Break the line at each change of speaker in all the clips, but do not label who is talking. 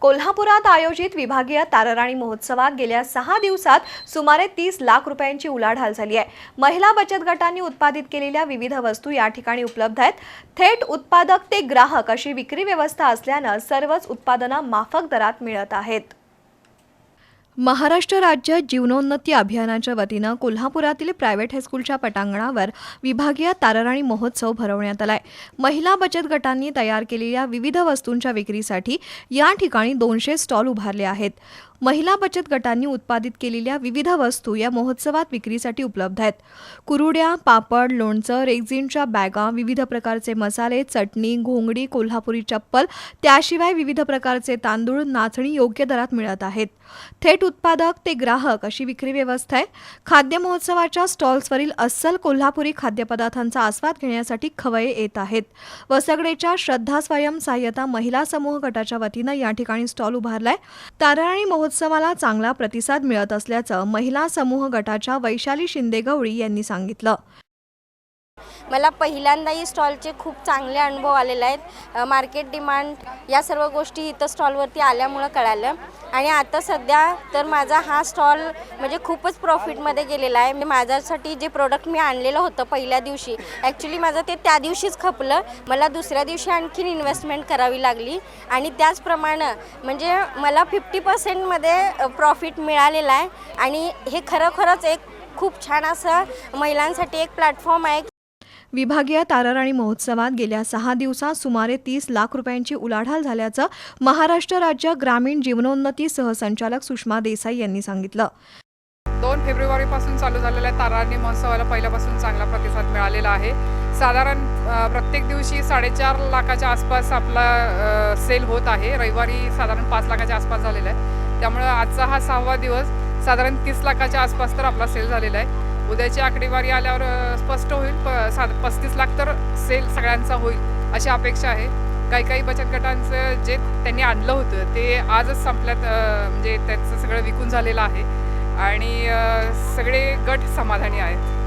कोल्हापुरात आयोजित विभागीय तारराणी महोत्सवात गेल्या सहा दिवसात सुमारे तीस लाख रुपयांची उलाढाल झाली आहे. महिला बचत गटांनी उत्पादित केलेल्या विविध वस्तू या ठिकाणी उपलब्ध आहेत. थेट उत्पादक ते ग्राहक अशी विक्री व्यवस्था असल्यानं सर्वच उत्पादनं माफक दरात मिळत आहेत. महाराष्ट्र राज्य जीवनोन्नती अभियानाच्या वतीनं कोल्हापुरातील प्रायव्हेट हायस्कूलच्या पटांगणावर विभागीय तारराणी महोत्सव भरवण्यात आलाय. महिला बचत गटांनी तयार केलेल्या विविध वस्तूंच्या विक्रीसाठी या ठिकाणी दोनशे स्टॉल उभारले आहेत. महिला बचत गटांनी उत्पादित केलेल्या विविध वस्तू या महोत्सवात विक्रीसाठी उपलब्ध आहेत. कुरुड्या पापड लोणचं रेक्झिनच्या बॅगा विविध प्रकारचे मसाले चटणी घोंगडी कोल्हापुरी चप्पल त्याशिवाय विविध प्रकारचे तांदूळ नाचणी योग्य दरात मिळत आहेत. थेट उत्पादक ते ग्राहक अशी विक्री व्यवस्था आहे. खाद्य महोत्सवाच्या स्टॉल्सवरील अस्सल कोल्हापुरी खाद्यपदार्थांचा आस्वाद घेण्यासाठी खवये येत आहेत. वसगडेच्या श्रद्धा स्वयंसहाय्यता महिला समूह गटाच्या वतीनं या ठिकाणी स्टॉल उभारलाय. ताराणी महोत्सवाला चांगला प्रतिसाद मिळत असल्याचं महिला समूह गटाच्या वैशाली शिंदे गवळी यांनी सांगितलं.
मला पहिल्यांदाही स्टॉलचे खूप चांगले अनुभव आलेले आहेत. मार्केट डिमांड या सर्व गोष्टी इथं स्टॉलवरती आल्यामुळं कळालं. आणि आता सध्या तर माझा हा स्टॉल म्हणजे खूपच प्रॉफिटमध्ये गेलेला आहे. म्हणजे माझ्यासाठी जे प्रोडक्ट मी आणलेलं होतं पहिल्या दिवशी ॲक्च्युली माझं ते त्या दिवशीच खपलं. मला दुसऱ्या दिवशी आणखीन इन्व्हेस्टमेंट करावी लागली. आणि त्याचप्रमाणे म्हणजे मला फिफ्टी पर्सेंटमध्ये प्रॉफिट मिळालेला आहे. आणि हे खरोखरच एक खूप छान असं महिलांसाठी एक प्लॅटफॉर्म आहे
विभागीय ताराराणी महोत्सवात गेल्या सहा दिवसात सुमारे तीस लाख रुपयांची उलाढाल झाल्याचं महाराष्ट्र राज्य ग्रामीण जीवनोन्नती सहसंचालक सुषमा देसाई यांनी सांगितलं.
दोन फेब्रुवारीपासून चालू झालेल्या ताराराणी महोत्सवाला पहिल्यापासून चांगला प्रतिसाद मिळालेला आहे. साधारण प्रत्येक दिवशी साडेचार लाखाच्या आसपास आपला सेल होत आहे. रविवारी साधारण पाच लाखाच्या आसपास झालेला आहे. त्यामुळे आजचा हा सहावा दिवस साधारण तीस लाखाच्या आसपास तर आपला सेल झालेला आहे. उद्याची आकडेवारी आल्यावर स्पष्ट होईल. प सा पस्तीस लाख तर सेल सगळ्यांचा होईल अशी अपेक्षा आहे. काही काही बचत गटांचं जे त्यांनी आणलं होतं ते आजच संपल्यात म्हणजे त्यांचं सगळं विकून झालेलं आहे. आणि सगळे गट समाधानी आहेत.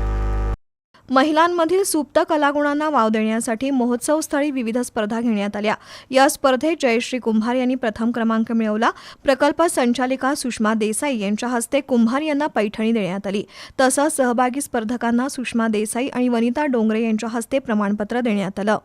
महिलांमधील सुप्त कलागुणांना वाव देण्यासाठी महोत्सवस्थळी विविध स्पर्धा घेण्यात आल्या. या स्पर्धेत जयश्री कुंभार यांनी प्रथम क्रमांक मिळवला. प्रकल्प संचालिका सुषमा देसाई यांच्या हस्ते कुंभार यांना पैठणी देण्यात आली. तसंच सहभागी स्पर्धकांना सुषमा देसाई आणि वनिता डोंगरे यांच्या हस्ते प्रमाणपत्र देण्यात आलं.